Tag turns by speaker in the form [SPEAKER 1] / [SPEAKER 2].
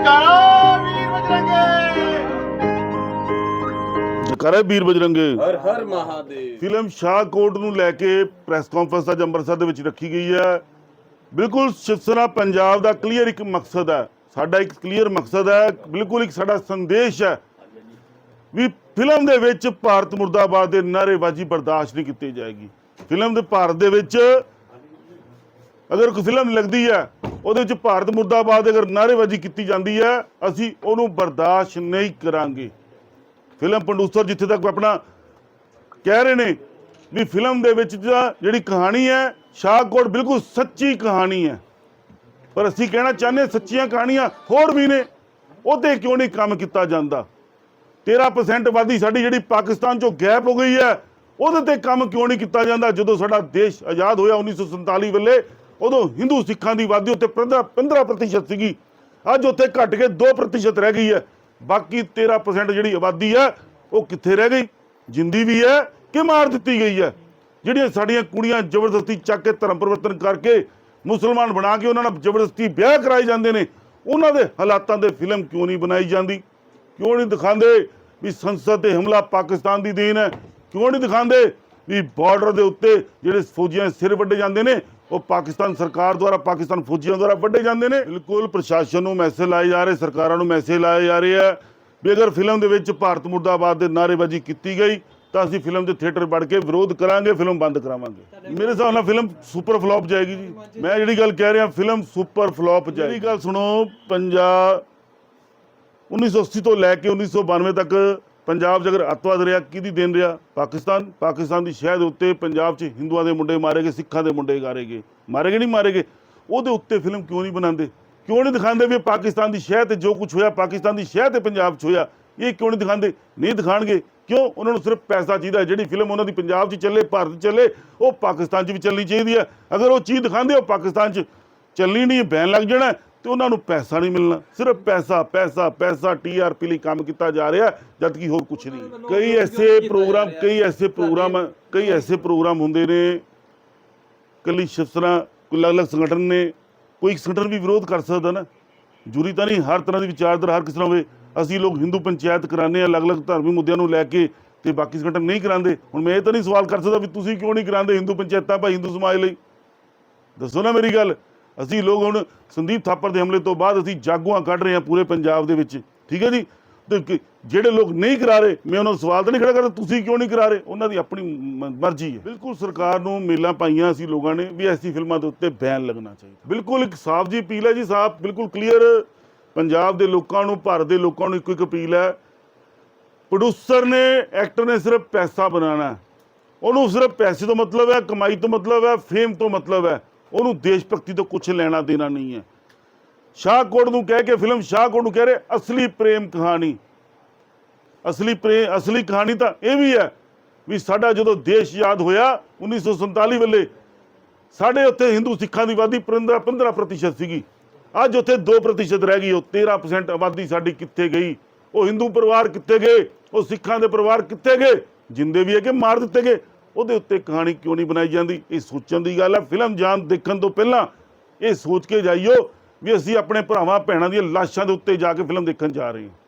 [SPEAKER 1] ਜੈਕਾਰਾ ਵੀਰ ਬਜਰੰਗੇ।
[SPEAKER 2] ਕਰੇ ਵੀਰ ਬਜਰੰਗੇ।
[SPEAKER 3] ਹਰ ਹਰ ਮਹਾਦੇਵ।
[SPEAKER 2] ਫਿਲਮ ਸ਼ਾਹਕੋਟ ਨੂੰ ਲੈ ਕੇ ਪ੍ਰੈਸ ਕਾਨਫਰੰਸ ਅੱਜ ਅੰਮ੍ਰਿਤਸਰ ਦੇ ਵਿੱਚ ਰੱਖੀ ਗਈ ਹੈ। ਬਿਲਕੁਲ ਸ਼ਿਵਸੇਨਾ ਪੰਜਾਬ ਦਾ ਕਲੀਅਰ ਇੱਕ ਮਕਸਦ ਹੈ। ਸਾਡਾ ਇੱਕ ਕਲੀਅਰ ਮਕਸਦ ਹੈ ਬਿਲਕੁਲ ਇੱਕ ਸਾਡਾ ਸੰਦੇਸ਼ ਹੈ ਵੀ ਫਿਲਮ ਦੇ ਵਿੱਚ ਭਾਰਤ ਮੁਰਦਾਬਾਦ ਦੇ ਨਾਅਰੇਬਾਜ਼ੀ ਬਰਦਾਸ਼ਤ ਨਹੀਂ ਕੀਤੀ ਜਾਏਗੀ। ਫਿਲਮ ਦੇ ਭਾਰਤ ਦੇ ਵਿੱਚ ਅਗਰ ਕੋਈ ਫਿਲਮ ਲੱਗਦੀ ਹੈ ਉਹਦੇ ਵਿੱਚ ਭਾਰਤ ਮੁਰਦਾਬਾਦ ਅਗਰ ਨਾਅਰੇਬਾਜ਼ੀ ਕੀਤੀ ਜਾਂਦੀ ਹੈ, ਅਸੀਂ ਉਹਨੂੰ ਬਰਦਾਸ਼ਤ ਨਹੀਂ ਕਰਾਂਗੇ। ਫਿਲਮ ਪ੍ਰੋਡਿਊਸਰ ਜਿੱਥੇ ਤੱਕ ਆਪਣਾ ਕਹਿ ਰਹੇ ਨੇ ਵੀ ਫਿਲਮ ਦੇ ਵਿੱਚ ਜਿਹੜੀ ਕਹਾਣੀ ਹੈ ਸ਼ਾਹਕੋਟ ਬਿਲਕੁਲ ਸੱਚੀ ਕਹਾਣੀ ਹੈ। ਪਰ ਅਸੀਂ ਕਹਿਣਾ ਚਾਹੁੰਦੇ ਸੱਚੀਆਂ ਕਹਾਣੀਆਂ ਹੋਰ ਵੀ ਨੇ ਉਹਤੇ ਕਿਉਂ ਨਹੀਂ ਕੰਮ ਕੀਤਾ ਜਾਂਦਾ? 13% ਆਬਾਦੀ ਸਾਡੀ ਜਿਹੜੀ ਪਾਕਿਸਤਾਨ ਚੋਂ ਗੈਪ ਹੋ ਗਈ ਹੈ, ਉਹਦੇ ਤੇ ਕੰਮ ਕਿਉਂ ਨਹੀਂ ਕੀਤਾ ਜਾਂਦਾ? ਜਦੋਂ ਸਾਡਾ ਦੇਸ਼ ਆਜ਼ਾਦ ਹੋਇਆ 1947 ਵੇਲੇ ਉਦੋਂ ਹਿੰਦੂ ਸਿੱਖਾਂ ਦੀ ਆਬਾਦੀ ਉੱਤੇ 15 15% ਸੀਗੀ। ਅੱਜ ਉੱਥੇ ਘਟ ਕੇ 2% ਰਹਿ ਗਈ ਹੈ। ਬਾਕੀ 13% ਜਿਹੜੀ ਆਬਾਦੀ ਹੈ, ਉਹ ਕਿੱਥੇ ਰਹਿ ਗਈ? ਜਿੰਦੀ ਵੀ ਹੈ ਕਿ ਮਾਰ ਦਿੱਤੀ ਗਈ ਹੈ? ਜਿਹੜੀਆਂ ਸਾਡੀਆਂ ਕੁੜੀਆਂ ਜ਼ਬਰਦਸਤੀ ਚੱਕ ਕੇ ਧਰਮ ਪਰਿਵਰਤਨ ਕਰਕੇ ਮੁਸਲਮਾਨ ਬਣਾ ਕੇ ਉਹਨਾਂ ਨਾਲ ਜ਼ਬਰਦਸਤੀ ਵਿਆਹ ਕਰਾਏ ਜਾਂਦੇ ਨੇ, ਉਹਨਾਂ ਦੇ ਹਾਲਾਤਾਂ ਦੇ ਫਿਲਮ ਕਿਉਂ ਨਹੀਂ ਬਣਾਈ ਜਾਂਦੀ? ਕਿਉਂ ਨਹੀਂ ਦਿਖਾਉਂਦੇ ਵੀ ਸੰਸਦ ਤੇ ਹਮਲਾ ਪਾਕਿਸਤਾਨ ਦੀ ਦੇਣ ਹੈ? ਕਿਉਂ ਨਹੀਂ ਦਿਖਾਉਂਦੇ ਵੀ ਬਾਰਡਰ ਦੇ ਉੱਤੇ ਜਿਹੜੇ ਫੌਜੀਆਂ ਸਿਰ ਵੱਡੇ ਜਾਂਦੇ ਨੇ ਉਹ ਪਾਕਿਸਤਾਨ ਸਰਕਾਰ ਦੁਆਰਾ ਪਾਕਿਸਤਾਨ ਫੌਜੀਆਂ ਦੁਆਰਾ ਵੱਡੇ ਜਾਂਦੇ ਨੇ। ਬਿਲਕੁਲ ਪ੍ਰਸ਼ਾਸਨ ਨੂੰ ਮੈਸੇਜ ਲਾਏ ਜਾ ਰਹੇ ਸਰਕਾਰਾਂ ਨੂੰ ਮੈਸੇਜ ਲਾਏ ਜਾ ਰਹੇ ਆ। ਵੀ ਅਗਰ ਫਿਲਮ ਦੇ ਵਿੱਚ ਭਾਰਤ ਮੁਰਦਾਬਾਦ ਦੇ ਨਾਅਰੇਬਾਜ਼ੀ ਕੀਤੀ ਗਈ ਤਾਂ ਅਸੀਂ ਫਿਲਮ ਦੇ ਥੀਏਟਰ ਵੜ ਕੇ ਵਿਰੋਧ ਕਰਾਂਗੇ ਫਿਲਮ ਬੰਦ ਕਰਾਵਾਂਗੇ। ਮੇਰੇ ਹਿਸਾਬ ਨਾਲ ਫਿਲਮ ਸੁਪਰ ਫਲॉप ਜਾਏਗੀ ਜੀ। ਮੈਂ ਜਿਹੜੀ ਗੱਲ ਕਹਿ ਰਿਹਾ ਫਿਲਮ ਸੁਪਰ ਫਲॉप ਜਾਏਗੀ। ਗੱਲ ਸੁਣੋ ਪੰਜਾਬ 1980 ਤੋਂ ਲੈ ਕੇ 1992 ਤੱਕ ਪੰਜਾਬ 'ਚ ਅਗਰ ਅੱਤਵਾਦ ਰਿਹਾ, ਕਿਹਦੀ ਦੇਣ ਰਿਹਾ? ਪਾਕਿਸਤਾਨ। ਪਾਕਿਸਤਾਨ ਦੀ ਸ਼ਹਿਦ ਉੱਤੇ ਪੰਜਾਬ 'ਚ ਹਿੰਦੂਆਂ ਦੇ ਮੁੰਡੇ ਮਾਰੇ ਗਏ ਸਿੱਖਾਂ ਦੇ ਮੁੰਡੇ ਮਾਰੇ ਗਏ ਮਾਰੇ ਗਏ ਨਹੀਂ ਮਾਰੇ ਗਏ ਉਹਦੇ ਉੱਤੇ ਫਿਲਮ ਕਿਉਂ ਨਹੀਂ ਬਣਾਉਂਦੇ? ਕਿਉਂ ਨਹੀਂ ਦਿਖਾਉਂਦੇ ਵੀ ਪਾਕਿਸਤਾਨ ਦੀ ਸ਼ਹਿ ਤੇ ਜੋ ਕੁਝ ਹੋਇਆ, ਪਾਕਿਸਤਾਨ ਦੀ ਸ਼ਹਿ ਤੇ ਪੰਜਾਬ 'ਚ ਹੋਇਆ, ਇਹ ਕਿਉਂ ਨਹੀਂ ਦਿਖਾਉਂਦੇ? ਨਹੀਂ ਦਿਖਾਣਗੇ ਕਿਉਂ? ਉਹਨਾਂ ਨੂੰ ਸਿਰਫ ਪੈਸਾ ਚਾਹੀਦਾ ਜਿਹੜੀ ਫਿਲਮ ਉਹਨਾਂ ਦੀ ਪੰਜਾਬ 'ਚ ਚੱਲੇ, ਭਾਰਤ 'ਚ ਚੱਲੇ, ਉਹ ਪਾਕਿਸਤਾਨ 'ਚ ਵੀ ਚੱਲਣੀ ਚਾਹੀਦੀ ਹੈ। ਅਗਰ ਉਹ ਚੀਜ਼ ਦਿਖਾਉਂਦੇ ਉਹ ਪਾਕਿਸਤਾਨ 'ਚ ਚੱਲਣੀ ਨਹੀਂ ਬੈਨ ਲੱਗ ਜਾਣਾ ਤੇ ਉਹਨਾਂ ਨੂੰ ਪੈਸਾ ਨਹੀਂ ਮਿਲਣਾ। ਸਿਰਫ ਪੈਸਾ ਪੈਸਾ ਪੈਸਾ ਟੀਆਰਪੀ ਲਈ ਕੰਮ ਕੀਤਾ ਜਾ ਰਿਹਾ ਜਦ ਕਿ ਹੋਰ ਕੁਝ ਨਹੀਂ। ਕਈ ਐਸੇ ਪ੍ਰੋਗਰਾਮ, ਕਈ ਐਸੇ ਪ੍ਰੋਗਰਾਮ, ਕਈ ਐਸੇ ਪ੍ਰੋਗਰਾਮ ਹੁੰਦੇ ਨੇ। ਕੱਲੀ ਸ਼ਿਵਸਨਾ ਕੋਈ ਅਲੱਗ-ਅਲੱਗ ਸੰਗਠਨ ਨੇ, ਕੋਈ ਸੰਗਠਨ ਵੀ ਵਿਰੋਧ ਕਰ ਸਕਦਾ ਨਾ। ਜੂਰੀ ਤਾਂ ਨਹੀਂ ਹਰ ਤਰ੍ਹਾਂ ਦੀ ਵਿਚਾਰਧਾਰਾ ਹਰ ਕਿਸੇ ਨਾਲ ਹੋਵੇ। ਅਸੀਂ ਲੋਕ ਹਿੰਦੂ ਪੰਚਾਇਤ ਕਰਾਉਂਦੇ ਆ ਅਲੱਗ-ਅਲੱਗ ਧਾਰਮਿਕ ਮੁੱਦਿਆਂ ਨੂੰ ਲੈ ਕੇ ਤੇ ਬਾਕੀ ਸੰਗਠਨ ਨਹੀਂ ਕਰਾਉਂਦੇ। ਹੁਣ ਮੈਂ ਇਹ ਤਾਂ ਨਹੀਂ ਸਵਾਲ ਕਰ ਸਕਦਾ ਵੀ ਤੁਸੀਂ ਕਿਉਂ ਨਹੀਂ ਕਰਾਉਂਦੇ ਹਿੰਦੂ ਪੰਚਾਇਤਾਂ ਭਾਈ ਹਿੰਦੂ ਸਮਾਜ ਲਈ? ਦੱਸੋ ਨਾ ਮੇਰੀ ਗੱਲ। ਅਸੀਂ ਲੋਕ ਹੁਣ ਸੰਦੀਪ ਥਾਪਰ ਦੇ ਹਮਲੇ ਤੋਂ ਬਾਅਦ ਅਸੀਂ ਜਾਗੂਆਂ ਕੱਢ ਰਹੇ ਹਾਂ ਪੂਰੇ ਪੰਜਾਬ ਦੇ ਵਿੱਚ। ਠੀਕ ਹੈ ਜੀ? ਤੇ ਜਿਹੜੇ ਲੋਕ ਨਹੀਂ ਕਰਾ ਰਹੇ ਮੈਂ ਉਹਨਾਂ ਨੂੰ ਸਵਾਲ ਤਾਂ ਨਹੀਂ ਖੜਾ ਕਰਦਾ ਤੁਸੀਂ ਕਿਉਂ ਨਹੀਂ ਕਰਾ ਰਹੇ? ਉਹਨਾਂ ਦੀ ਆਪਣੀ ਮਰਜ਼ੀ ਹੈ। ਬਿਲਕੁਲ ਸਰਕਾਰ ਨੂੰ ਮੇਲਾਂ ਪਾਈਆਂ ਅਸੀਂ ਲੋਕਾਂ ਨੇ ਵੀ ਐਸੀ ਫਿਲਮਾਂ ਦੇ ਉੱਤੇ ਬੈਨ ਲੱਗਣਾ ਚਾਹੀਦਾ। ਬਿਲਕੁਲ ਇੱਕ ਸਾਫ਼ ਜੀ ਅਪੀਲ ਹੈ ਜੀ ਸਾਫ਼ ਬਿਲਕੁਲ ਕਲੀਅਰ। ਪੰਜਾਬ ਦੇ ਲੋਕਾਂ ਨੂੰ ਭਾਰਤ ਦੇ ਲੋਕਾਂ ਨੂੰ ਇੱਕੋ ਇੱਕ ਅਪੀਲ ਹੈ। ਪ੍ਰੋਡਿਊਸਰ ਨੇ ਐਕਟਰ ਨੇ ਸਿਰਫ ਪੈਸਾ ਬਣਾਉਣਾ। ਉਹਨੂੰ ਸਿਰਫ ਪੈਸੇ ਤੋਂ ਮਤਲਬ ਹੈ ਕਮਾਈ ਤੋਂ ਮਤਲਬ ਹੈ ਫੇਮ ਤੋਂ ਮਤਲਬ ਹੈ। ਉਹਨੂੰ ਦੇਸ਼ ਭਗਤੀ ਤੋਂ ਕੁਝ ਲੈਣਾ ਦੇਣਾ ਨਹੀਂ ਹੈ। ਸ਼ਾਹਕੋਟ ਨੂੰ ਕਹਿ ਕੇ ਫਿਲਮ ਸ਼ਾਹਕੋਟ ਨੂੰ ਕਹਿ ਰਹੇ, ਅਸਲੀ ਪ੍ਰੇਮ ਕਹਾਣੀ। ਅਸਲੀ ਪ੍ਰੇਮ, ਅਸਲੀ ਕਹਾਣੀ ਤਾਂ ਇਹ ਵੀ ਹੈ ਵੀ ਸਾਡਾ ਜਦੋਂ ਦੇਸ਼ ਆਜ਼ਾਦ ਹੋਇਆ 1947 ਵੇਲੇ, ਸਾਡੇ ਉੱਥੇ ਹਿੰਦੂ ਸਿੱਖਾਂ ਦੀ ਆਬਾਦੀ 15 15% ਸੀਗੀ। ਅੱਜ ਉੱਥੇ 2% ਰਹਿ ਗਈ, ਉਹ 13% ਆਬਾਦੀ ਸਾਡੀ ਕਿੱਥੇ ਗਈ? ਉਹ ਹਿੰਦੂ ਪਰਿਵਾਰ ਕਿੱਥੇ ਗਏ? ਉਹ ਸਿੱਖਾਂ ਦੇ ਪਰਿਵਾਰ ਕਿੱਥੇ ਗਏ? ਜਿੰਦੇ ਵੀ ਹੈ ਕਿ ਮਾਰ ਦਿੱਤੇ ਗਏ। ਉਹਦੇ ਉੱਤੇ ਕਹਾਣੀ ਕਿਉਂ ਨਹੀਂ ਬਣਾਈ ਜਾਂਦੀ? ਇਹ ਸੋਚਣ ਦੀ ਗੱਲ ਹੈ। ਫਿਲਮ ਜਾਣ ਦੇਖਣ ਤੋਂ ਪਹਿਲਾਂ ਇਹ ਸੋਚ ਕੇ ਜਾਈਓ ਵੀ ਅਸੀਂ ਆਪਣੇ ਭਰਾਵਾਂ, ਭੈਣਾਂ ਦੀਆਂ ਲਾਸ਼ਾਂ ਦੇ ਉੱਤੇ ਜਾ ਕੇ ਫਿਲਮ ਦੇਖਣ ਜਾ ਰਹੇ ਹਾਂ।